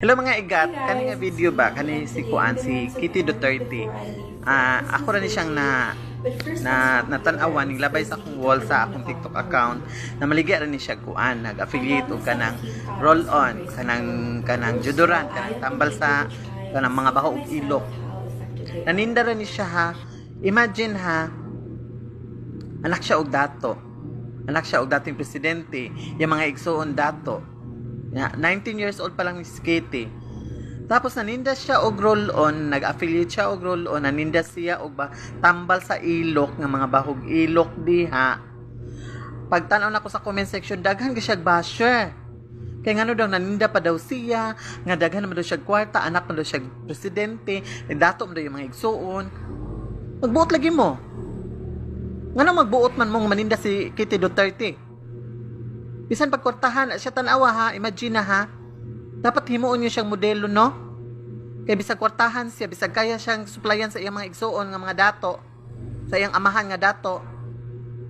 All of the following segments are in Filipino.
Hello mga igat, kani nga video ba kani si Kuan si Kitty Duterte. Ah, ako rin siyang na na natanawan ning labay sa akong wall sa akong TikTok account na maligya rin ni siya kuan nag-affiliate og kanang roll on kanang kanang judoran kanang tambal sa kanang mga baho ug ilok. Naninda rin ni siya ha. Imagine ha. Anak siya og dato. Anak siya og dating presidente, yung mga igsoon dato. Ya, 19 years old pa lang ni Skate. Tapos naninda siya og roll-on, nag-affiliate siya og roll-on, naninda siya og ba, tambal sa ilok nga mga bahog ilok diha. Pagtanaw na ko sa comment section, daghan ka siya basher. Kaya nga no daw, naninda pa daw siya, nga daghan naman daw siya kwarta, anak na daw siya presidente, nagdato mo daw yung mga igsuon. Magbuot lagi mo. Nga nang magbuot man mong maninda si Kitty Duterte. Bisan pagkortahan, siya tanawa ha, imagine na ha. Dapat himuon niyo siyang modelo, no? Kaya bisag kwartahan siya, bisag kaya siyang suplayan sa iyang mga igsuon nga mga dato, sa iyang amahan nga dato.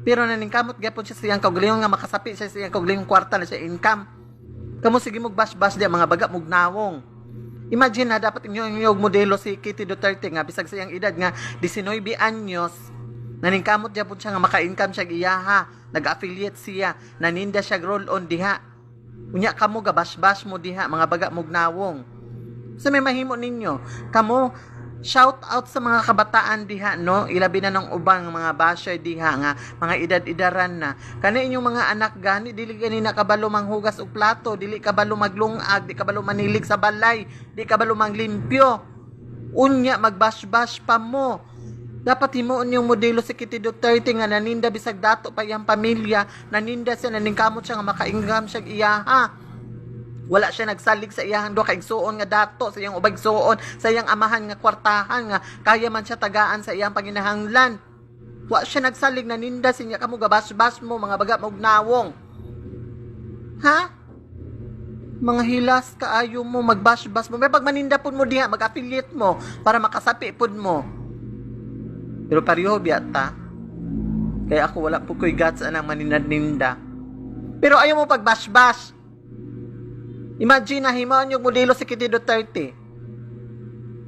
Pero naningkamot gyapon siya sa iyang kaugalingon nga makasapi siya sa iyang kaugalingong kwarta na siya income. Kamo sige mog bash-bash di mga baga mog nawong. Imagine na dapat inyo yung modelo si Kitty Duterte nga bisag sa iyang edad nga 19 anyos naningkamot gyapon siya nga maka-income siya giyaha nag-affiliate siya. Naninda siya roll on diha. Unya kamo gabash-bash mo diha mga baga mog nawong sa may mahimo ninyo kamo shout out sa mga kabataan diha no? Ilabi na ng ubang mga basher diha nga mga edad-edaran na. Kani inyong mga anak gani dili gani na kabalo manghugas og plato dili kabalo maglungag di kabalo manilig sa balay di kabalo manglimpyo. Unya magbash-bash pa mo dapat himuon yung modelo si Kitty Duterte nga naninda bisag dato pa iyang pamilya naninda siya naningkamot siya nga maka-income siya iyaha wala siya nagsalig sa iyang duha kay suon nga dato sa iyang ubag suon sa iyang amahan nga kwartahan nga kaya man siya tagaan sa iyang panginahanglan. Wa siya nagsalig naninda siya kamo gabas-bas mo mga baga mog nawong. Ha? Mga hilas kaayo mo magbash-bash mo. May pag maninda pud mo diha mag-affiliate mo para makasapi pud mo pero pareho biyata. Kaya ako wala po ko'y guts anang maninad-ninda. Pero ayaw mo pag bash-bash. Imagine na himaan yung modelo si Kitty Duterte.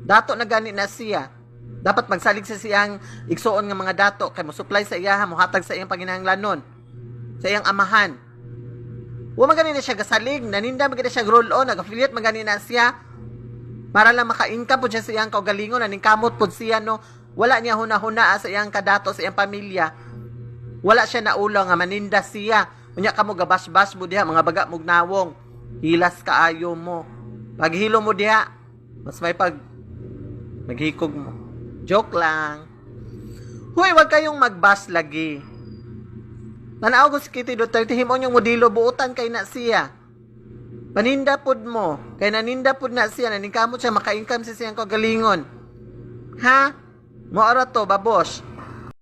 Dato na gani na siya. Dapat magsalig sa siyang igsuon nga mga dato kay mo supply sa iyaha mo hatag sa iyang panginahanglanon sa iyang amahan. Wa man gani na siya gasalig, naninda man gani siya roll on, nag-affiliate man gani na siya para lang maka-income po siya sa iyang kaugalingon, naningkamot po siya no, wala niya huna-huna sa iyang kadato sa iyang pamilya. Wala siya naulaw nga maninda siya. Unya ka mo gabas-bas mo diha mga baga mog nawong. Hilas kaayo mo. Paghilo mo diha, mas may pag maghikog mo. Joke lang. Hoy, wag kayong magbas lagi. Tanaw ko si Kitty Duterte, himon yung modelo, buutan kay na siya. Paninda pud mo. Kay naninda pud na siya, naningkamot siya, maka-income sa siyang kagalingon. Ha? Maora to, babos.